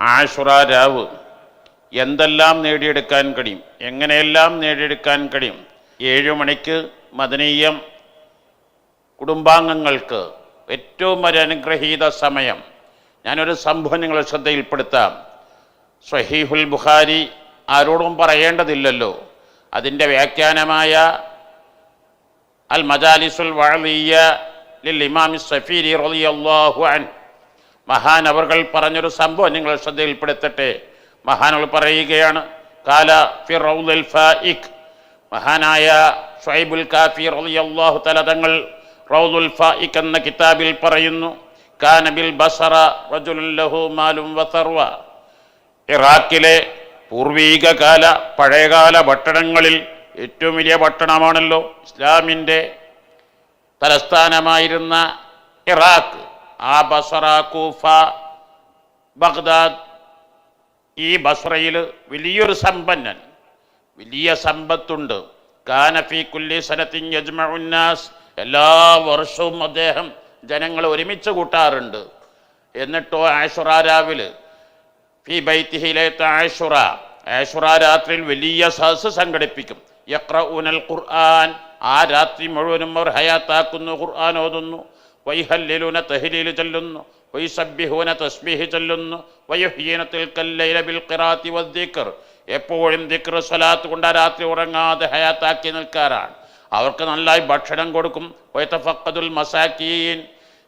ആഷുറ രാവ്. എന്തെല്ലാം നേടിയെടുക്കാൻ കഴിയും? എങ്ങനെയെല്ലാം നേടിയെടുക്കാൻ കഴിയും? ഏഴു മണിക്ക് മദനീയം കുടുംബാംഗങ്ങൾക്ക് ഏറ്റവും ഒരു അനുഗ്രഹീത സമയം. ഞാനൊരു സംഭവം നിങ്ങളെ ശ്രദ്ധയിൽപ്പെടുത്താം. സ്വഹീഹുൽ ബുഖാരി ആരോടും പറയേണ്ടതില്ലല്ലോ. അതിന്റെ വ്യാഖ്യാനമായ അൽ മജാലിസുൽ വഅലിയ ലിൽ ഇമാമി സഫീരി റളിയല്ലാഹു മഹാൻ അവർകൾ പറഞ്ഞൊരു സംഭവം നിങ്ങൾ ശ്രദ്ധയിൽപ്പെടുത്തട്ടെ. മഹാനുകൾ പറയുകയാണ് കാല ഫി റൗദുൽ ഫായിഖ് മഹാനായ ഷൈബുൽ കാഫി റളിയല്ലാഹു തആല തങ്ങൾ റൗദുൽ ഫായിഖ് എന്ന കിതാബിൽ പറയുന്നു കാനബിൽ ബസറ ലഹു മാലും വസർവ ഇറാഖിലെ പൂർവീക കാല പഴയകാല പട്ടണങ്ങളിൽ ഏറ്റവും വലിയ പട്ടണമാണല്ലോ ഇസ്ലാമിന്റെ തലസ്ഥാനമായിരുന്ന ഇറാഖ്. ആ ബസറ കൂഫ ബഗ്ദാദ്. ഈ ബസ്രയിൽ വലിയൊരു സമ്പന്നൻ. വലിയ സമ്പത്തുണ്ട്. കാനഫി കുല്ലി സനത്തിൻ യജ്മഉന്നാസ് എല്ലാ വർഷവും അദ്ദേഹം ജനങ്ങളെ ഒരുമിച്ച് കൂട്ടാറുണ്ട്. എന്നിട്ടോ ആഷുറ രാവിലെ. ഫി ബൈത്തിഹിലേത്ത ആഷുറ. ആഷുറ രാത്രിയിൽ വലിയ സഹസ് സംഘടിപ്പിക്കും. യക്രഊനൽ ഖുർആൻ. ആ രാത്രി മുഴുവനും അവർ ഹയാത്താക്കുന്നു ഖുർആൻ ഓതുന്നു. വൈഹല്ലിലുന തെഹ്ലീൽ ചൊല്ലുന്നു. വൈസബ്ബിഹൂന തസ്ബീഹ് ചൊല്ലുന്നു. വയുഹീനത്തിൽ തിൽക്കല്ലൈല ബിൽ വദ്ദിക്ർ എപ്പോഴും ദിക്ർ സ്വലാത്ത് കൊണ്ട് രാത്രി ഉറങ്ങാതെ ഹയാത്താക്കി നിൽക്കാറാണ്. അവർക്ക് നന്നായി ഭക്ഷണം കൊടുക്കും. വൈത്തഫക്കതുൽ മസാക്കീൻ.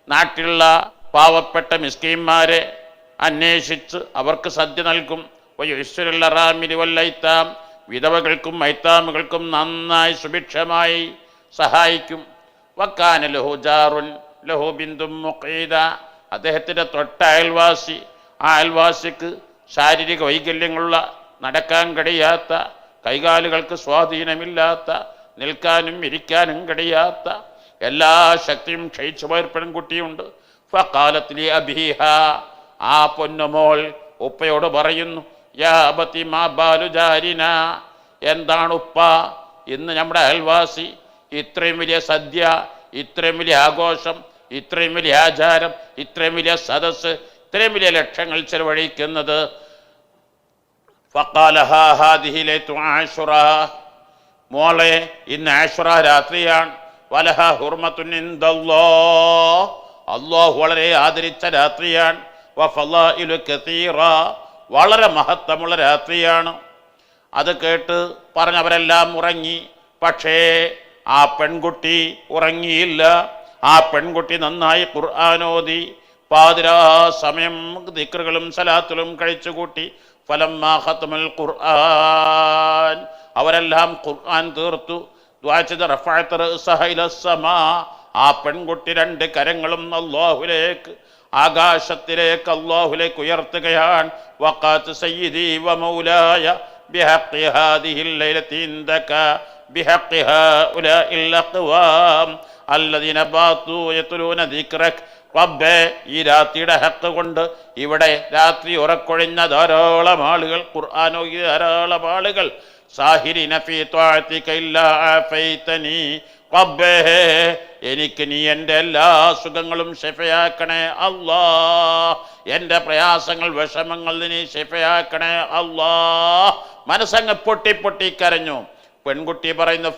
നാട്ടിലുള്ള പാവപ്പെട്ട മിസ്കീന്മാരെ അന്വേഷിച്ച് അവർക്ക് സദ്യ നൽകും. വയുശ്വരുള്ള റാമിരി വല്ലൈത്താം വിധവകൾക്കും ഐത്താമുകൾക്കും നന്നായി സുഭിക്ഷമായി സഹായിക്കും. വക്കാന ലഹു ജാറുൻ ലഹു ബിന്ദും മുഖീദ. അദ്ദേഹത്തിന്റെ തൊട്ട അയൽവാസി ആ അയൽവാസിക്ക് ശാരീരിക വൈകല്യങ്ങളുള്ള നടക്കാൻ കഴിയാത്ത കൈകാലുകൾക്ക് സ്വാധീനമില്ലാത്ത നിൽക്കാനും ഇരിക്കാനും കഴിയാത്ത എല്ലാ ശക്തിയും ക്ഷയിച്ചു പോയ പെൺകുട്ടിയുണ്ട്. ഫക്കാലത്തിലെ അബീഹ. ആ പൊന്നുമോൾ ഉപ്പയോട് പറയുന്നു യാ അബത്തി മാ ബാലുജാരിന എന്താണ് ഉപ്പ? ഇന്ന് നമ്മുടെ അയൽവാസി ഇത്രയും വലിയ സദ്യ ഇത്രയും വലിയ ആഘോഷം ഇത്രയും വലിയ ആചാരം ഇത്രയും വലിയ സദസ്സ് ഇത്രയും വലിയ ലക്ഷങ്ങൾ ചെലവഴിക്കുന്നത്. മോളെ ഇന്ന് ആഷുറ രാത്രിയാണ്. വലഹ ഹുർമത്തുനിന്തല്ലോ അള്ളാഹു വളരെ ആദരിച്ച രാത്രിയാണ്. വളരെ മഹത്വമുള്ള രാത്രിയാണ്. അത് കേട്ട് പറഞ്ഞവരെല്ലാം ഉറങ്ങി. പക്ഷേ ആ പെൺകുട്ടി ഉറങ്ങിയില്ല. ആ പെൺകുട്ടി നന്നായി ഖുർആാനോതി പാതിരാ സമയം ദിക്റുകളും സലാത്തുകളും കഴിച്ചുകൂട്ടി ഫലം ഖുർആൻ. അവരെല്ലാം ഖുർആൻ തീർത്തു. ആ പെൺകുട്ടി രണ്ട് കരങ്ങളും അള്ളാഹുലേക്ക് ആകാശത്തിലേക്ക് അള്ളാഹുലേക്ക് ഉയർത്തുകയാണ്. വക്കാത്ത് സയ്യിദി മൗലായ ബിഹഖി ഹാദിഹിൽ بحق هؤلاء الأقوام الذين باتوا يتلون ذكرك റബ്ബേ ഈ രാത്രിയുടെ ഹക്ക് കൊണ്ട് ഇവിടെ രാത്രി ഉറക്കൊഴിഞ്ഞ ധാരാളം ആളുകൾ ഖുർആാനോഗി ധാരാളം ആളുകൾ സാഹിരി നഫി ത്വാഴ്ത്തിക്കയില്ലീ റബ്ബേ എനിക്ക് നീ എൻ്റെ എല്ലാ സുഖങ്ങളും ഷെഫയാക്കണേ അല്ലാ എൻ്റെ പ്രയാസങ്ങൾ വിഷമങ്ങൾ നീ ഷെഫയാക്കണേ അല്ലാ മനസ്സങ്ങ് പൊട്ടി പൊട്ടി കരഞ്ഞു പെൺകുട്ടി പറയുന്നു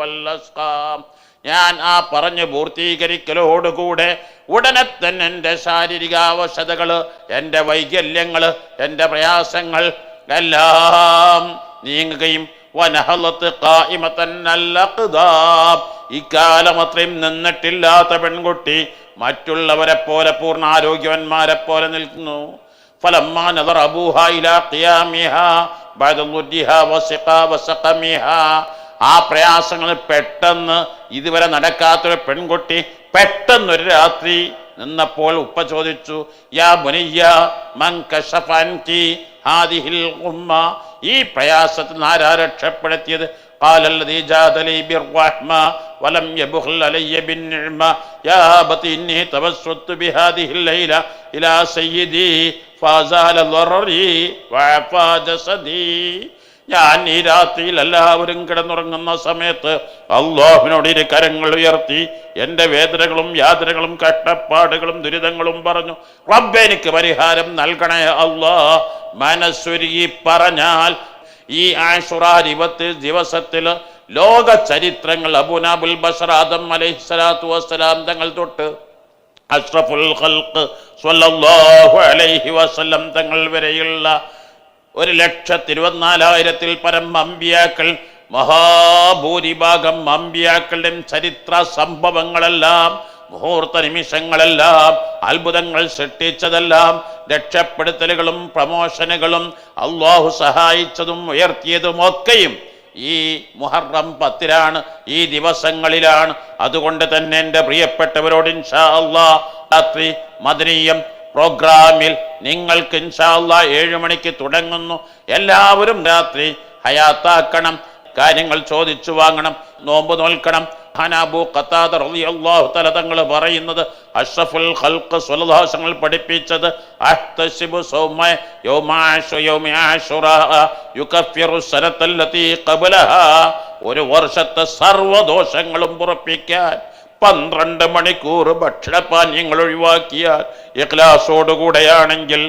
വല്ലസ്ഖാം ഞാൻ ആ പറഞ്ഞു പൂർത്തീകരിക്കലോടുകൂടെ ഉടനെ തന്നെ എന്റെ ശാരീരിക ആവശ്യതകൾ എന്റെ വൈകല്യങ്ങൾ എന്റെ പ്രയാസങ്ങൾ എല്ലാം നീങ്ങുകയും ഇക്കാലം അത്രയും നിന്നിട്ടില്ലാത്ത പെൺകുട്ടി മറ്റുള്ളവരെ പോലെ പൂർണ ആരോഗ്യവന്മാരെ പോലെ നിൽക്കുന്നു. فلما نظر أبوها إلى قيامها بعد ضجها وسقا وسقمها ആ പ്രയാസങ്ങൾ പെട്ടെന്ന് ഇതുവരെ നടക്കാത്തൊരു പെൺകുട്ടി പെട്ടെന്ന് ഒരു രാത്രി നിന്നപ്പോൾ ഉപ്പ ചോദിച്ചു യാ മുനിയ മൻ കശഫ അൻകി ഹാദിഹിൽ ഉമ്മ ഈ പ്രയാസത്തിൽ നിന്ന് ആരാ രക്ഷപ്പെടുത്തിയത് قال الذي جاد لي بالرحمة ولم يبخل علي بالنعمة يا أبت إني توسلت بهذه الليلة إلى سيدي ഞാൻ ഈ രാത്രിയിൽ എല്ലാവരും കിടന്നുറങ്ങുന്ന സമയത്ത് അള്ളാഹുവിനോട് ഇരു കരങ്ങൾ ഉയർത്തി എന്റെ വേദനകളും യാതനകളും കഷ്ടപ്പാടുകളും ദുരിതങ്ങളും പറഞ്ഞു റബ്ബ് എനിക്ക് പരിഹാരം നൽകണേ അള്ളാ മനസ്സുരുകി പറഞ്ഞാൽ ഈ ആഷുറ ഇരുപത്തി ദിവസത്തിൽ ലോക ചരിത്രങ്ങൾ അബുനാബുൽ ബഷർ ആദം അലൈഹി സ്വലാത്തു വസ്സലാം തങ്ങൾ തൊട്ട് അഷ്റഫുൽ ഖൽഖ് സ്വല്ലല്ലാഹു അലൈഹി വസല്ലം തങ്ങൾ വരെയുള്ള ഒരു ലക്ഷത്തി ഇരുപത്തിനാലായിരത്തിൽ പരം അമ്പിയാക്കൾ മഹാഭൂരിഭാഗം അമ്പിയാക്കളുടെയും ചരിത്ര സംഭവങ്ങളെല്ലാം മുഹൂർത്ത നിമിഷങ്ങളെല്ലാം അത്ഭുതങ്ങൾ സൃഷ്ടിച്ചതെല്ലാം രക്ഷപ്പെടുത്തലുകളും പ്രമോഷനുകളും അള്ളാഹു സഹായിച്ചതും ഉയർത്തിയതും ഒക്കെയും ഈ മുഹറം പത്തിലാണ് ഈ ദിവസങ്ങളിലാണ്. അതുകൊണ്ട് തന്നെ എന്റെ പ്രിയപ്പെട്ടവരോട് ഇൻഷാ അള്ളാ രാത്രി മദനീയം പ്രോഗ്രാമിൽ നിങ്ങൾക്ക് ഇൻഷാല്ല ഏഴ് മണിക്ക് തുടങ്ങുന്നു. എല്ലാവരും രാത്രി ഹയാത്താക്കണം കാര്യങ്ങൾ ചോദിച്ചു വാങ്ങണം നോമ്പ് നോൽക്കണം ഹനാബു ഖത്താദ റളിയല്ലാഹു തആല തങ്ങൾ പറയുന്നത് അഷ്റഫുൽ ഖൽഖ് സ്വല്ലല്ലാഹു പഠിപ്പിച്ചത് അഹ്തസിബു സൗമ യൗമാശു യൗമി ആശുറാ യുകഫിറു സനത്തല്ലതി ഖബലഹാ ഒരു വർഷത്തെ സർവദോഷങ്ങളും പുറപ്പിക്കാൻ പന്ത്രണ്ട് മണിക്കൂർ ഭക്ഷണപാനീയങ്ങൾ ഒഴിവാക്കിയാൽ ഇഖ്ലാസോടുകൂടെയാണെങ്കിൽ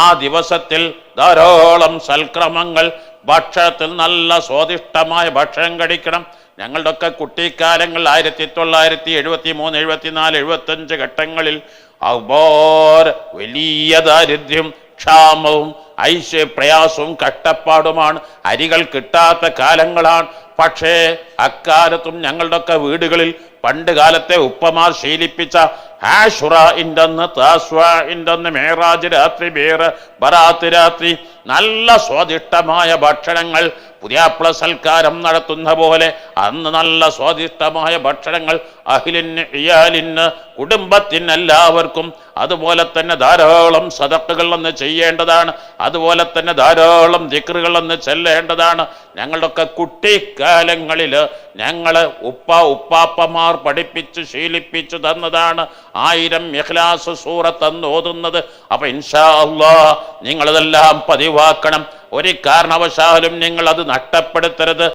ആ ദിവസത്തിൽ ധാരാളം സൽക്രമങ്ങൾ ഭക്ഷണത്തിൽ നല്ല സ്വാദിഷ്ടമായ ഭക്ഷണം കഴിക്കണം. ഞങ്ങളുടെ ഒക്കെ കുട്ടിക്കാലങ്ങൾ ആയിരത്തി തൊള്ളായിരത്തി എഴുപത്തി മൂന്ന് എഴുപത്തിനാല് എഴുപത്തഞ്ച് ഘട്ടങ്ങളിൽ അപാര വലിയ ദാരിദ്ര്യം ക്ഷാമവും ഐശ്വര്യ പ്രയാസവും കഷ്ടപ്പാടുമാണ്. അരികൾ കിട്ടാത്ത കാലങ്ങളാണ്. പക്ഷേ അക്കാലത്തും ഞങ്ങളുടെയൊക്കെ വീടുകളിൽ പണ്ട് കാലത്തെ ഉപ്പമാർ ശീലിപ്പിച്ച ഹാഷുറ ഇന്റെന്ന് താസ്വ ഇന്റെന്ന് മേറാജ് രാത്രി ബേറ് ബറാത്ത് രാത്രി നല്ല സ്വാദിഷ്ടമായ ഭക്ഷണങ്ങൾ പുതിയാപ്ല സൽക്കാരം നടത്തുന്ന പോലെ അന്ന് നല്ല സ്വാദിഷ്ടമായ ഭക്ഷണങ്ങൾ അഹിലിന് ഇയാലിന് കുടുംബത്തിന് എല്ലാവർക്കും. അതുപോലെ തന്നെ ധാരാളം സദക്കുകൾ എന്ന് ചെയ്യേണ്ടതാണ്. അതുപോലെ തന്നെ ധാരാളം ദിക്റുകൾ എന്ന് ചെല്ലേണ്ടതാണ്. ഞങ്ങളുടെയൊക്കെ കുട്ടിക്കാലങ്ങളിൽ ഞങ്ങൾ ഉപ്പ ഉപ്പാപ്പമാർ പഠിപ്പിച്ച് ശീലിപ്പിച്ചു തന്നതാണ് ആയിരം ഇഖ്ലാസ് സൂറത്ത് എന്ന് ഓതുന്നത്. അപ്പൊ ഇൻഷാ അള്ളാ നിങ്ങളിതെല്ലാം പതിവാക്കണം. ഒരു കാരണവശാലും നിങ്ങൾ അത് നഷ്ടപ്പെടുത്തരുത്.